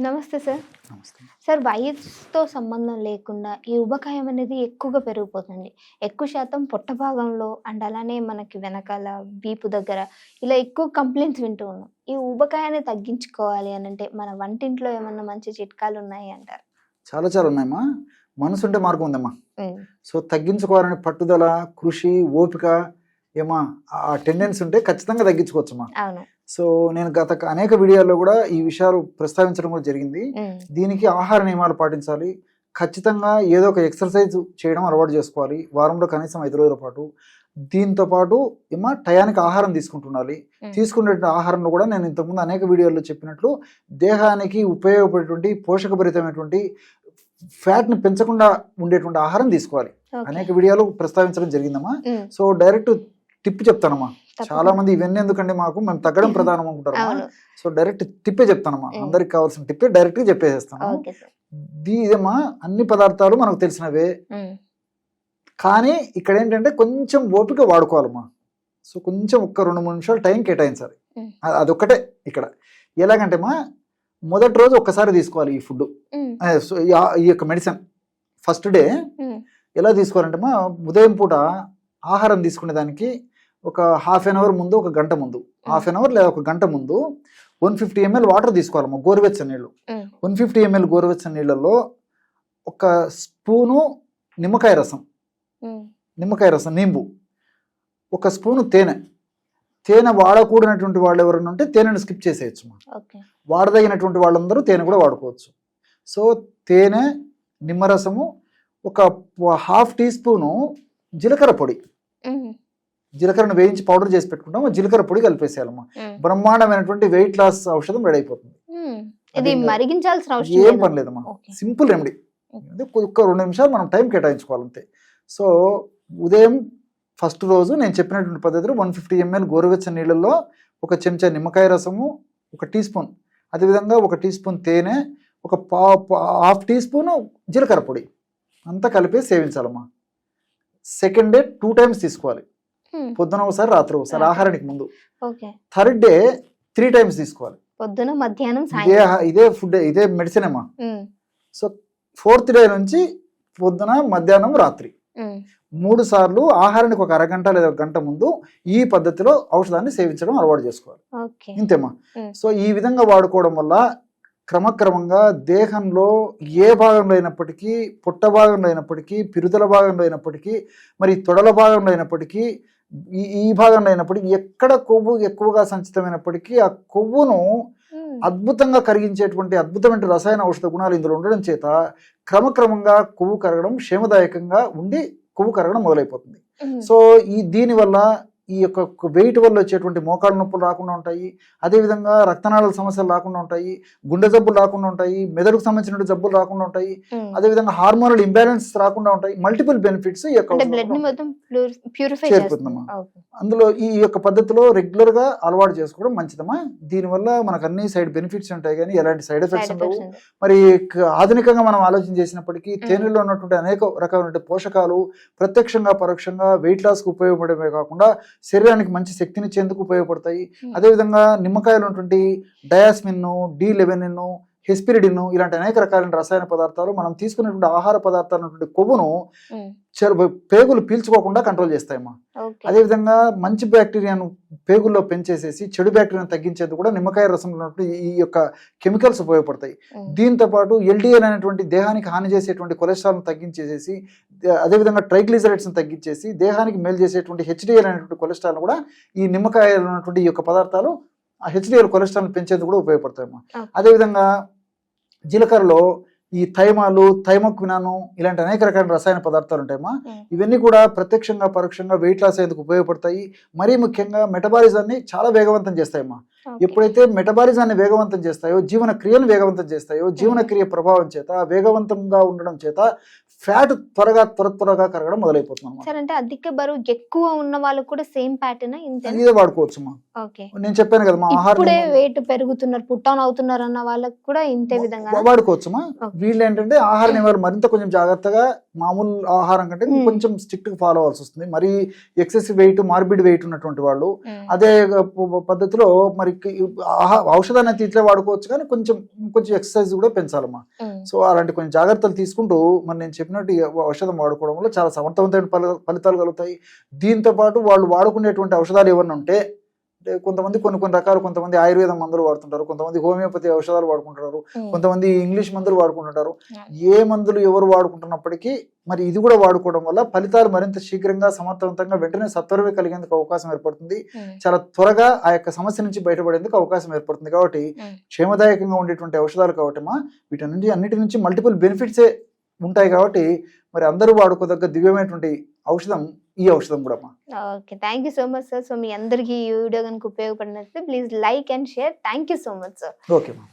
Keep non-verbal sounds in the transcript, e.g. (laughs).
నమస్తే sir. Sir వయసుతో సంబంధం లేకుండా ఈ ఉబకాయం అనేది ఎక్కువగా పెరిగిపోతుంది. ఎక్కువ శాతం పొట్ట భాగంలో అండ్ అలానే మనకి వెనకాల వీపు దగ్గర ఇలా ఎక్కువ కంప్లైంట్స్ వింటూ ఉన్నాం. ఈ ఉబకాయాన్ని తగ్గించుకోవాలి అని అంటే మన వంటింట్లో ఏమన్నా మంచి చిట్కాలు ఉన్నాయి అంటారు? చాలా చాలా ఉన్నాయమ్మా. మనసు ఉంటే మార్గం ఉందమ్మా. సో తగ్గించుకోవాలనే పట్టుదల కృషి ఓపిక ఏమా ఆ టెండెన్సీ ఉంటే ఖచ్చితంగా తగ్గించుకోవచ్చమ్మా. అవును. సో నేను గత అనేక వీడియోల్లో కూడా ఈ విషయాలు ప్రస్తావించడం కూడా జరిగింది. దీనికి ఆహార నియమాలు పాటించాలి. ఖచ్చితంగా ఏదో ఒక ఎక్సర్సైజ్ చేయడం అలవాటు చేసుకోవాలి. వారంలో కనీసం ఐదు రోజుల పాటు. దీంతో పాటు ఏమా టయానికి ఆహారం తీసుకుంటుండాలి. తీసుకునే ఆహారంలో కూడా నేను ఇంతకుముందు అనేక వీడియోల్లో చెప్పినట్లు దేహానికి ఉపయోగపడేటువంటి పోషకభరితమైనటువంటి ఫ్యాట్ని పెంచకుండా ఉండేటువంటి ఆహారం తీసుకోవాలి. అనేక వీడియోలు ప్రస్తావించడం జరిగిందమ్మా. సో డైరెక్ట్ టిప్ చెప్తానమ్మా. చాలా మంది ఇవన్నీ ఎందుకండి మాకు? మేము తగ్గడం (laughs) ప్రధానం అనుకుంటారు సో డైరెక్ట్ టిప్పే చెప్తానమ్మా. అందరికి కావాల్సిన టిప్పే డైరెక్ట్గా చెప్పేసేస్తాను ఇదేమ్మా అన్ని పదార్థాలు మనకు తెలిసినవే. కానీ ఇక్కడ ఏంటంటే కొంచెం ఓపిక వాడుకోవాలమ్మా. సో కొంచెం ఒక్క రెండు మూడు నిమిషాలు టైం కేటాయించాలి. అదొక్కటే ఇక్కడ. ఎలాగంటే మా మొదటి రోజు ఒక్కసారి తీసుకోవాలి ఈ ఫుడ్ ఈ యొక్క మెడిసిన్. ఫస్ట్ డే ఎలా తీసుకోవాలంటే మా ఉదయం పూట ఆహారం తీసుకునే దానికి ఒక హాఫ్ అన్ అవర్ ముందు ఒక గంట ముందు. హాఫ్ అన్ అవర్ లేదా ఒక గంట ముందు వన్ ఫిఫ్టీ ఎంఎల్ వాటర్ తీసుకోవాలమ్మా గోరువెచ్చని నీళ్ళు. వన్ ఫిఫ్టీ ఎంఎల్ గోరువెచ్చని నీళ్ళల్లో ఒక స్పూను నిమ్మకాయ రసం. నిమ్మకాయ రసం నింబు. ఒక స్పూను తేనె. తేనె వాడకూడనటువంటి వాళ్ళు ఎవరైనా ఉంటే తేనెను స్కిప్ చేసేయచ్చు వాడదగినటువంటి వాళ్ళందరూ తేనె కూడా వాడుకోవచ్చు. సో తేనె నిమ్మరసము ఒక హాఫ్ టీ స్పూను జీలకర్ర పొడి. జీలకర్రను వేయించి పౌడర్ చేసి పెట్టుకుంటాం ఆ జీలకర్ర పొడి కలిపేసేయాలమ్మా. బ్రహ్మాండమైనటువంటి వెయిట్ లాస్ ఔషధం రెడీ అయిపోతుంది. ఇది మరిగించాల్సిన ఏం. పని లేదమ్మా. సింపుల్ రెమెడీ ఒక్క రెండు నిమిషాలు మనం టైం కేటాయించుకోవాలి అంతే సో ఉదయం ఫస్ట్ రోజు నేను చెప్పినటువంటి పద్ధతిలో వన్ ఫిఫ్టీ ఎంఎల్ గోరువెచ్చని నీళ్ళల్లో ఒక చెంచా నిమ్మకాయ రసము ఒక టీ స్పూన్ అదేవిధంగా ఒక టీ స్పూన్ తేనె ఒక పా హాఫ్ టీ స్పూన్ జీలకర్ర పొడి. అంతా కలిపి సేవించాలమ్మా. సెకండ్ డే టూ టైమ్స్ తీసుకోవాలి. పొద్దున ఒకసారి రాత్రి ఒకసారి. ఆహారానికి ముందు. థర్డ్ డే త్రీ టైమ్స్ తీసుకోవాలి. పొద్దున మధ్యాహ్నం ఇదే ఇదే ఫుడ్ ఇదే మెడిసిన్ అమ్మా ఉమ్, సో ఫోర్త్ డే నుంచి పొద్దున మధ్యాహ్నం రాత్రి. ఉమ్, మూడు సార్లు ఆహారానికి ఒక అరగంట లేదా ఒక గంట ముందు ఈ పద్ధతిలో ఔషధాన్ని సేవించడం అలవాటు చేసుకోవాలి. ఇంతేమా. సో ఈ విధంగా వాడుకోవడం వల్ల క్రమక్రమంగా దేహంలో ఏ భాగంలో అయినప్పటికీ పుట్ట భాగంలో అయినప్పటికీ పిరుదల భాగంలో అయినప్పటికీ మరి తొడల భాగంలో అయినప్పటికీ ఈ ఈ భాగంలో అయినప్పటికీ ఎక్కడ కొవ్వు ఎక్కువగా సంచితమైనప్పటికీ ఆ కొవ్వును అద్భుతంగా కరిగించేటువంటి అద్భుతమైన రసాయన ఔషధ గుణాలు ఇందులో ఉండడం చేత క్రమక్రమంగా కొవ్వు కరగడం క్షేమదాయకంగా ఉండి కొవ్వు కరగడం మొదలైపోతుంది. సో ఈ దీని వల్ల ఈ యొక్క వెయిట్ వల్ల వచ్చేటువంటి మోకాళ్ళ నొప్పులు రాకుండా ఉంటాయి. అదేవిధంగా రక్తనాళాల సమస్యలు రాకుండా ఉంటాయి. గుండె జబ్బులు రాకుండా ఉంటాయి. మెదడుకు సంబంధించిన జబ్బులు రాకుండా ఉంటాయి. అదేవిధంగా హార్మోనల్ ఇంబ్యాలెన్స్ రాకుండా ఉంటాయి. మల్టిపుల్ బెనిఫిట్స్ ఈ యొక్క చేరుతుందమ్మా. అందులో ఈ యొక్క పద్ధతిలో రెగ్యులర్గా అలవాటు చేసుకోవడం మంచిదమ్మా. దీనివల్ల మనకు అన్ని సైడ్ బెనిఫిట్స్ ఉంటాయి కానీ ఎలాంటి సైడ్ ఎఫెక్ట్స్ ఉండవు. మరి క- ఆధునికంగా మనం ఆలోచన చేసినప్పటికీ తేనెలో ఉన్నటువంటి అనేక రకమైన పోషకాలు ప్రత్యక్షంగా పరోక్షంగా వెయిట్ లాస్కి ఉపయోగపడమే కాకుండా శరీరానికి మంచి శక్తినిచ్చేందుకు ఉపయోగపడతాయి Hmm. అదేవిధంగా నిమ్మకాయలు ఉన్నటువంటి డయాస్మిన్ డి లెవెనిన్ హెస్పిరిడిన్ ఇలాంటి అనేక రకాలైన రసాయన పదార్థాలు మనం తీసుకునేటువంటి ఆహార పదార్థాలు ఉన్నటువంటి కొవ్వును పేగులు పీల్చుకోకుండా కంట్రోల్ చేస్తాయమ్మా. అదేవిధంగా మంచి బ్యాక్టీరియాను పేగుల్లో పెంచేసేసి చెడు బ్యాక్టీరియాను తగ్గించేందుకు కూడా నిమ్మకాయ రసంలో ఉన్నటువంటి ఈ యొక్క కెమికల్స్ ఉపయోగపడతాయి. దీంతో పాటు ఎల్డిఎల్ అనేటువంటి దేహానికి హాని చేసేటువంటి కొలెస్ట్రాల్ను తగ్గించేసేసి అదేవిధంగా ట్రైగ్లిజరైడ్స్ని తగ్గించేసి దేహానికి మేలు చేసేటువంటి హెచ్డిఎల్ అనేటువంటి కొలెస్ట్రాల్ కూడా ఈ నిమ్మకాయలు ఉన్నటువంటి ఈ యొక్క పదార్థాలు ఆ హెచ్డిఎల్ కొలెస్ట్రాల్ని పెంచేందుకు కూడా ఉపయోగపడతాయమ్మా. అదేవిధంగా జీలకర్రలో ఈ థైమాలు థైమోక్వినాను ఇలాంటి అనేక రకాల రసాయన పదార్థాలు ఉంటాయమ్మా. ఇవన్నీ కూడా ప్రత్యక్షంగా పరోక్షంగా వెయిట్ లాస్ అయ్యేందుకు ఉపయోగపడతాయి. మరీ ముఖ్యంగా మెటబాలిజాన్ని చాలా వేగవంతం చేస్తాయమ్మా. ఎప్పుడైతే మెటబాలిజాన్ని వేగవంతం చేస్తాయో జీవన క్రియను వేగవంతం చేస్తాయో జీవన క్రియ ప్రభావం చేత వేగవంతంగా ఉండడం చేత ఫ్యాట్ త్వరగా త్వర త్వరగా కరగడం మొదలైపోతుంది అనమాట సార్ అంటే అధిక బరువు ఎక్కువ ఉన్న వాళ్ళకు కూడా సేమ్ ప్యాటర్న్ ఇంతే? ఇదే వాడుకోవచ్చు ఓకే. నేను చెప్పాను కదా మా ఆహారం వెయిట్ పెరుగుతున్నారు పుట్టాన్ అవుతున్నారు అన్న వాళ్ళకి కూడా ఇంతే విధంగా? వాడుకోవచ్చమ్మా Okay. వీళ్ళు ఏంటంటే ఆహార నియమాలు మరింత కొంచెం జాగ్రత్తగా మామూలు ఆహారం కంటే. కొంచెం స్ట్రిక్ట్గా ఫాలో అవ్వాల్సి వస్తుంది. మరి ఎక్సెసివ్ వెయిట్ మార్బిడ్ వెయిట్ ఉన్నటువంటి వాళ్ళు అదే పద్ధతిలో మరి ఆహా- ఔషధాన్ని ఇట్లే వాడుకోవచ్చు కానీ కొంచెం కొంచెం ఎక్సర్సైజ్ కూడా పెంచాలమ్మా. సో అలాంటి కొన్ని జాగ్రత్తలు తీసుకుంటూ మరి నేను చెప్పినట్టు ఔషధం వాడుకోవడం వల్ల చాలా సమర్థవంతమైన ఫలి- ఫలితాలు కలుగుతాయి. దీంతో పాటు వాళ్ళు వాడుకునేటువంటి ఔషధాలు ఏమన్నా ఉంటే అంటే కొంతమంది కొన్ని కొన్ని రకాలు కొంతమంది ఆయుర్వేద మందులు వాడుతుంటారు కొంతమంది హోమియోపతి ఔషధాలు వాడుకుంటారు కొంతమంది ఇంగ్లీష్ మందులు వాడుకుంటుంటారు. ఏ మందులు ఎవరు వాడుకుంటున్నప్పటికీ మరి ఇది కూడా వాడుకోవడం వల్ల ఫలితాలు మరింత శీఘ్రంగా సమర్థవంతంగా వెంటనే సత్వరమే కలిగేందుకు అవకాశం ఏర్పడుతుంది. చాలా త్వరగా ఆ యొక్క సమస్య నుంచి బయటపడేందుకు అవకాశం ఏర్పడుతుంది. కాబట్టి. క్షేమదాయకంగా ఉండేటువంటి ఔషధాలు కాబట్టి మా వీటి నుండి అన్నిటి నుంచి మల్టిపుల్ బెనిఫిట్సే ఉంటాయి కాబట్టి మరి అందరూ వాడుకోదగ్గ దివ్యమైనటువంటి ఔషధం ఈ ఔషధం కూడా okay thank you so much sir so మీ అందరికీ ఈ వీడియో కనుక ఉపయోగపడినట్లయితే please like and share thank you so much sir okay మా